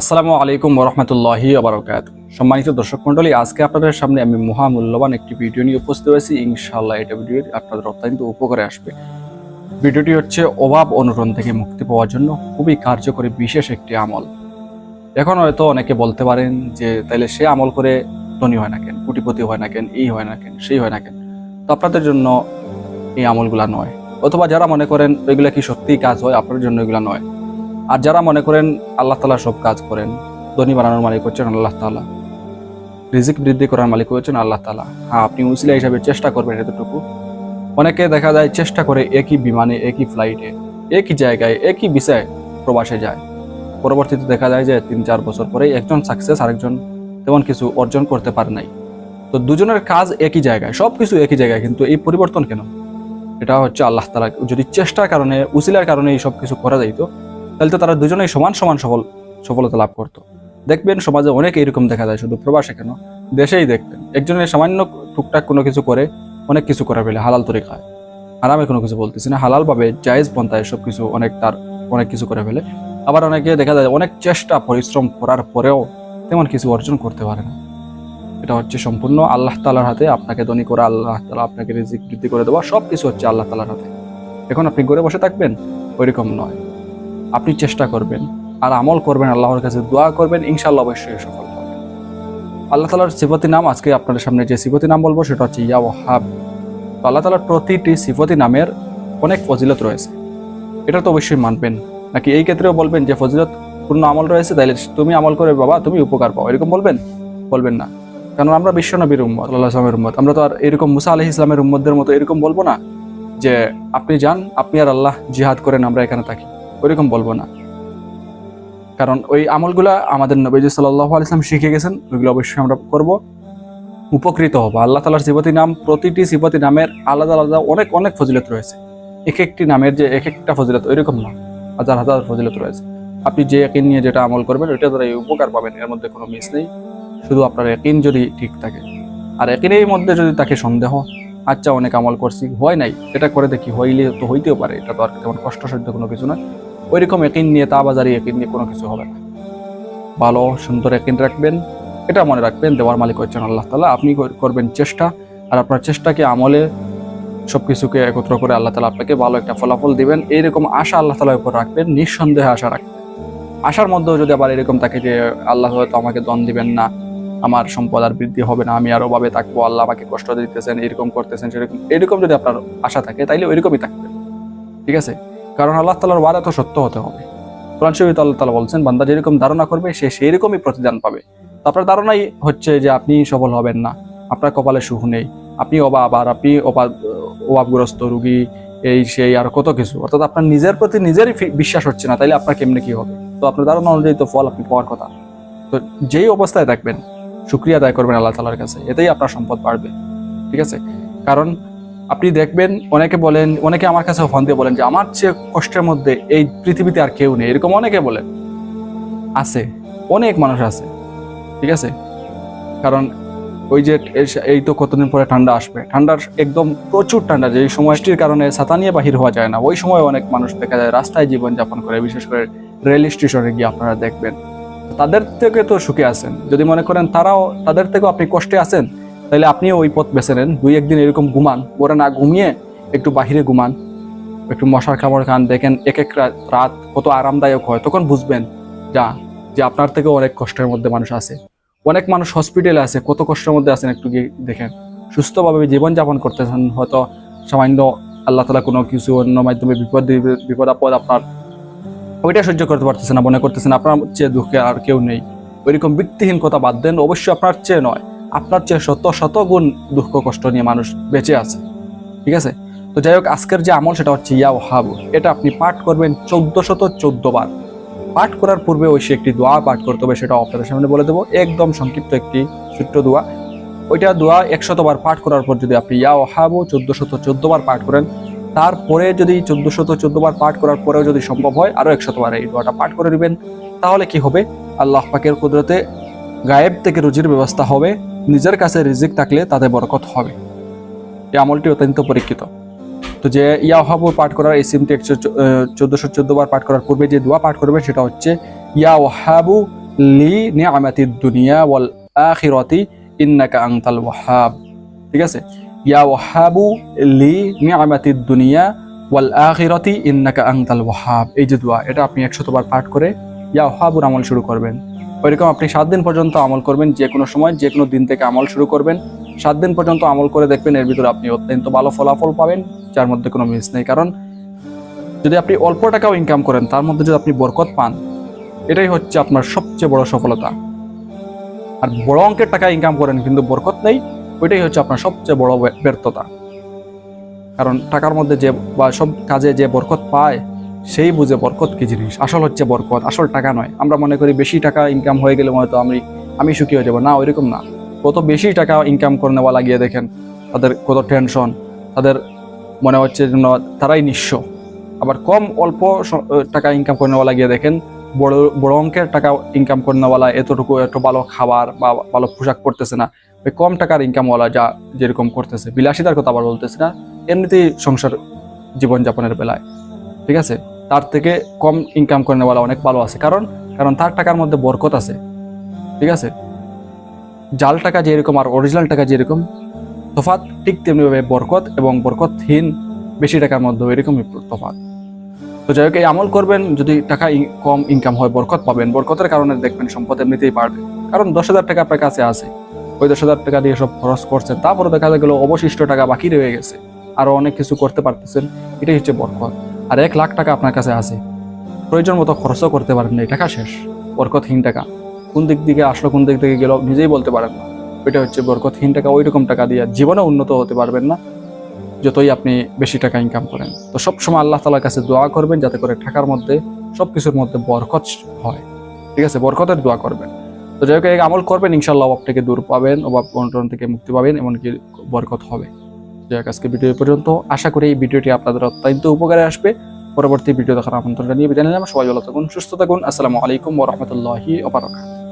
আসসালামু আলাইকুম রহমতুল্লাহি আবরকাত সম্মানিত দর্শক মন্ডলী আজকে আপনাদের সামনে আমি মহামূল্যবান একটি ভিডিও নিয়ে উপস্থিত হয়েছি। ইনশাআল্লাহ এটা ভিডিও আপনাদের অত্যন্ত উপকারে আসবে। ভিডিওটি হচ্ছে অভাব অনুরণ থেকে মুক্তি পাওয়ার জন্য খুবই কার্যকরী, বিশেষ একটি আমল। এখন হয়তো অনেকে বলতে পারেন যে, তাইলে সে আমল করে ধনী হয় না কেন? কোটিপতি হয় না কেন? এই হয় না কেন? সেই হয় না কেন? তো আপনাদের জন্য এই আমলগুলা নয়। অথবা যারা মনে করেন এগুলা কি সত্যিই কাজ হয় আপনার জন্য এগুলা নয়। আর যারা মনে করেন আল্লাহ তালা সব কাজ করেন, ধনী বানানোর মালিক হচ্ছেন আল্লাহ তালা রিজিক বৃদ্ধি করার মালিক হচ্ছেন আল্লাহ তালা হ্যাঁ আপনি উসিলা হিসাবে চেষ্টা করবেন এতটুকু। অনেকে দেখা যায় চেষ্টা করে একই বিমানে, একই ফ্লাইটে, একই জায়গায়, একই বিষয়ে প্রবাসে যায়। পরবর্তীতে দেখা যায় যে তিন চার বছর পরে একজন সাকসেস আরেকজন তেমন কিছু অর্জন করতে পারে নাই। তো দুজনের কাজ একই জায়গায় সব কিছু একই জায়গায়, কিন্তু এই পরিবর্তন কেন? এটা হচ্ছে আল্লাহ তালা যদি চেষ্টার কারণে, উসিলার কারণে এই সব কিছু করা যাইতো তাহলে তো তারা দুজনেই সমান সমান সফল, সফলতা লাভ করতো। দেখবেন সমাজে অনেক এরকম দেখা যায়, শুধু প্রবাসে কেন? দেশেই দেখবেন, একজনের সামান্য টুকটাক কোনো কিছু করে, অনেক কিছু করে ফেলে হালাল তরি খায় আরামে কোনো কিছু বলতেছি না, হালালভাবে জায়েজ পন্থায় সব কিছু অনেক তার, অনেক কিছু করে ফেলে। আবার অনেকে দেখা যায় অনেক চেষ্টা, পরিশ্রম করার পরেও তেমন কিছু অর্জন করতে পারে না। এটা হচ্ছে সম্পূর্ণ আল্লাহ তালার হাতে, আপনাকে ধনী করে, আল্লাহ তালা আপনাকে রিজিক বৃদ্ধি করে দেওয়া সব কিছু হচ্ছে আল্লাহ তালার হাতে। এখন আপনি ঘরে বসে থাকবেন, ওইরকম নয়। আপনি চেষ্টা করবেন আর আমল করবেন, আল্লাহর কাছে দোয়া করবেন ইনশাল্লাহ অবশ্যই সফল হবেন আল্লাহ তালার সিফতি নাম, আজকে আপনাদের সামনে যে সিফতি নাম বলব সেটা হচ্ছে ইয়া ওহাব তো আল্লাহ তালার প্রতিটি সিফতি নামের অনেক ফজিলত রয়েছে। এটা তো অবশ্যই মানবেন। নাকি এই ক্ষেত্রেও বলবেন যে ফজিলত পূর্ণ আমল রয়েছে, তাইলে তুমি আমল করে বাবা, তুমি উপকার পাও। এরকম বলবেন? বলবেন না। কারণ আমরা বিশ্বনবীর উম্মত আল্লাহ ইসলামের উম্মত। আমরা তো আর এরকম মুসা আলহ ইসলামের উম্মতদের মতো এরকম বলব না যে, আপনি যান, আপনি আর আল্লাহ জিহাদ করেন, আমরা এখানে থাকি। ওইরকম বলব না। কারণ ওই আমলগুলা আমাদের নবীজি সাল্লাহ আলিয়াম শিখে গেছেন, ওইগুলো অবশ্যই আমরা করব। উপকৃত হব। আল্লাহ তালার সিফতি নাম, প্রতিটি সিফতি নামের আলাদা আলাদা অনেক অনেক ফজিলত রয়েছে। এক একটি নামের যে এক একটা ফজিলত ওইরকম না, হাজার হাজার ফজিলত রয়েছে। আপনি যে একিন নিয়ে যেটা আমল করবেন, ওইটা দ্বারা এই উপকার পাবেন, এর মধ্যে কোনো মিস নেই। শুধু আপনার একিন যদি ঠিক থাকে। আর একিনের মধ্যে যদি তাকে সন্দেহ আচ্ছা অনেক আমল করছি, হয় নাই, এটা করে দেখি, হইলে তো হইতেও পারে, এটা তো আর তেমন কষ্টসাধ্য কোনো কিছু না। ওইরকম একিন নিয়ে তা বাজারি একিন নিয়ে কোনো কিছু হবে না। ভালো, সুন্দর একিন রাখবেন। এটা মনে রাখবেন, দেওয়ার মালিক হচ্ছেন আল্লাহ তালা আপনি করবেন চেষ্টা, আর আপনার চেষ্টাকে আমলে সব কিছুকে একত্র করে আল্লাহ তালা আপনাকে ভালো একটা ফলাফল দিবেন। এইরকম আশা আল্লাহ তালার উপর রাখবেন, নিঃসন্দেহে আশা রাখবেন। আশার মধ্যেও যদি আবার এরকম থাকে যে, আল্লাহ হয়তো আমাকে দন দিবেন না, আমার সম্পদ আর বৃদ্ধি হবে না, আমি আর অভাবে থাকব, আল্লাহ আমাকে কষ্ট দিতেছেন, এরকম করতেছেন, সেরকম, এরকম যদি আপনার আশা থাকে, তাইলে ওইরকমই থাকবে। ঠিক আছে? কারণ আল্লাহ তালার ওয়াদা তো সত্য হতে হবে। কোরআন শরীফ আল্লাহ তালা বলছেন, বান্দা যেরকম ধারণা করবে, সে সেই রকমই প্রতিদান পাবে। তো আপনার ধারণাই হচ্ছে যে আপনি সফল হবেন না। আপনার কপালে সুখ নেই। আপনি অভাব আর আপনি অভাব অভাবগ্রস্ত রুগী, এই, সেই, আর কত কিছু। অর্থাৎ আপনার নিজের প্রতি নিজেরই বিশ্বাস হচ্ছে না, তাইলে আপনার কেমনে কি হবে? তো আপনার ধারণা অনুযায়ী তো ফল আপনি পাওয়ার কথা। তো যেই অবস্থায় থাকবেন, শুক্রিয়া আদায় করবেন আল্লাহ তালার কাছে, এতেই আপনার সম্পদ বাড়বে। ঠিক আছে? কারণ আপনি দেখবেন, অনেকে বলেন, অনেকে আমার কাছে ফোন দিয়ে বলেন যে, আমার চেয়ে কষ্টের মধ্যে এই পৃথিবীতে আর কেউ নেই। এরকম অনেকে বলেন। আছে, অনেক মানুষ আছে, ঠিক আছে? কারণ ওই যে এই তো কতদিন পরে ঠান্ডা আসবে? ঠান্ডার একদম প্রচুর ঠান্ডা, যে এই সময়টির কারণে ছাতা নিয়ে বাহির হওয়া যায় না। ওই সময় অনেক মানুষ দেখা যায় রাস্তায় জীবনযাপন করে, বিশেষ করে রেল স্টেশনে গিয়ে আপনারা দেখবেন। তাদের থেকে তো সুখে আছেন। যদি মনে করেন তারাও, তাদের থেকেও আপনি কষ্টে আছেন তাহলে আপনিও ওই পথ বেছে নেন। দুই একদিন এরকম ঘুমান। ওরা না ঘুমিয়ে একটু বাহিরে ঘুমান। একটু মশার কামড় খান। দেখেন এক এক রাত কত আরামদায়ক হয়। তখন বুঝবেন, যা, যে আপনার থেকেও অনেক কষ্টের মধ্যে মানুষ আছে। অনেক মানুষ হসপিটালে আছে। কত কষ্টের মধ্যে আছেন একটু গিয়ে দেখেন। সুস্থভাবে জীবনযাপন করতেছেন। হয়তো সামান্য আল্লাহ তালা কোনো কিছু অন্য মাধ্যমে বিপদ বিপদ আপদ আপনার ওইটা সহ্য করতে পারতেছেন না, মনে করতেছেন আপনার চেয়ে দুঃখে আর কেউ নেই। ওইরকম ব্যক্তিহীন কথা বাদ দেন। অবশ্যই আপনার চেয়ে নয়। আপনার চেয়ে শত শত গুণ দুঃখ কষ্ট নিয়ে মানুষ বেঁচে আছে। ঠিক আছে? তো যাই হোক, আজকের যে আমল সেটা হচ্ছে ইয়া হাবু। এটা আপনি পাঠ করবেন চোদ্দ শত চোদ্দ বার। পাঠ করার পূর্বে ওই সে একটি দোয়া পাঠ করতে হবে সেটা আপনাদের সামনে বলে দেবো। একদম সংক্ষিপ্ত একটি ছোট্ট দোয়া। ওইটা দোয়া একশতবার পাঠ করার পর যদি আপনি ইয়া হাবু চোদ্দ শত চোদ্দ বার পাঠ করেন, তারপরে যদি চোদ্দ শত চোদ্দ বার পাঠ করার পরেও যদি সম্ভব হয়, আরও একশতবার এই দোয়াটা পাঠ করে নেবেন। তাহলে কি হবে? আল্লাহ পাকের কুদরতে গায়েব থেকে রুজির ব্যবস্থা হবে। নিজের কাছে রিজিক থাকলে তাতে বরকত হবে। এই আমলটি অত্যন্ত পরীক্ষিত। তো যে ইয়া ওহাবু পাঠ করার এই সিমটি একশো চোদ্দশো চোদ্দ বার পাঠ করার পূর্বে যে দোয়া পাঠ করবে সেটা হচ্ছে ইয়া ওহাবু লি নিয়ামাতিদ দুনিয়া ওয়াল আখিরাতি ইন্নাকা আনতাল ওয়াহাব। ঠিক আছে? ইয়া ওয়াহাবু লি নিয়ামাতিদ দুনিয়া ওয়াল আখিরাতি ইন্নাকা আনতাল ওয়াহাব। এই যে দোয়া, এটা আপনি একশতবার পাঠ করে ইয়া ওয়াহাবুর আমল শুরু করবেন। ওইরকম আপনি সাত দিন পর্যন্ত আমল করবেন, যে কোনো সময়, যে কোনো দিন থেকে আমল শুরু করবেন। সাত দিন পর্যন্ত আমল করে দেখবেন এর ভিতরে আপনি অত্যন্ত ভালো ফলাফল পাবেন, যার মধ্যে কোনো মিস নেই। কারণ যদি আপনি অল্প টাকাও ইনকাম করেন, তার মধ্যে যদি আপনি বরকত পান, এটাই হচ্ছে আপনার সবচেয়ে বড় সফলতা। আর বড় অঙ্কের টাকা ইনকাম করেন কিন্তু বরকত নেই, ওইটাই হচ্ছে আপনার সবচেয়ে বড় ব্যর্থতা। কারণ টাকার মধ্যে যে বা সব কাজে যে বরকত পায় সেই বুঝে বরকত কি জিনিস? আসল হচ্ছে বরকত, আসল টাকা নয়। আমরা মনে করি বেশি টাকা ইনকাম হয়ে গেলে হয়তো আমি আমি সুখী হয়ে যাব। না, ওইরকম না। কত বেশি টাকা ইনকাম করে নেওয়া লাগিয়ে দেখেন, তাদের কত টেনশন তাদের মনে হচ্ছে তারাই নিঃস্ব। আবার কম অল্প টাকা ইনকাম করে নেওয়া লাগিয়ে দেখেন, বড় বড় অঙ্কের টাকা ইনকাম করে নেওয়ালা এতটুকু এত ভালো খাবার বা ভালো পোশাক পরতেছে না। ওই কম টাকার ইনকামওয়ালা যা যেরকম করতেছে, বিলাসিতার কথা আবার বলতেছে না, এমনিতেই সংসার জীবনযাপনের বেলায়। ঠিক আছে? তার থেকে কম ইনকাম করে নেওয়ালা অনেক ভালো আছে। কারণ কারণ তার টাকার মধ্যে বরকত আছে। ঠিক আছে? জাল টাকা যেরকম আর অরিজিনাল টাকা যেরকম, তফাৎ ঠিক তেমনিভাবে বরকত এবং বরকতহীন বেশি টাকার মধ্যে এরকমই তফাৎ। তো যাই হোক, এই আমল করবেন, যদি টাকা কম ইনকাম হয়, বরকত পাবেন। বরকতের কারণে দেখবেন সম্পদ এমনিতেই বাড়বে। কারণ দশ হাজার টাকা আপনার কাছে আছে। ওই দশ হাজার টাকা দিয়ে সব খরচ করছেন। তারপরে দেখা গেল অবশিষ্ট টাকা বাকি রয়ে গেছে। আরও অনেক কিছু করতে পারতেছেন। এটাই হচ্ছে বরকত। আর এক লাখ টাকা আপনার কাছে আছে। প্রয়োজন মতো খরচও করতে পারেন না, এই টাকা শেষ। বরকতহীন টাকা। কোন দিক দিকে আসলো, কোন দিক থেকে গেল, নিজেই বলতে পারেন না। ওইটা হচ্ছে বরকতহীন টাকা। ওই রকম টাকা দিয়ে জীবনে উন্নত হতে পারবেন না, যতই আপনি বেশি টাকা ইনকাম করেন। তো সবসময় আল্লাহ তালার কাছে দোয়া করবেন, যাতে করে টাকার মধ্যে সব কিছুর মধ্যে বরকত হয়। ঠিক আছে? বরকতের দোয়া করবেন। তো যাই হোক আমল করবেন ইনশাল্লাহ অভাব থেকে দূর পাবেন, অভাব অনটন থেকে মুক্তি পাবেন, এমনকি বরকত হবে। যাই হোক আজকে ভিডিও পর্যন্ত। আশা করি এই ভিডিওটি আপনাদের অত্যন্ত উপকারে আসবে। পরবর্তী ভিডিও দেখার আমন্ত্রণ জানিয়ে বিদায় নিলাম। সবাই ভালো থাকুন, সুস্থ থাকুন। আসসালামু আলাইকুম ওরহমতুল্লাহি ওবরাকাতুহু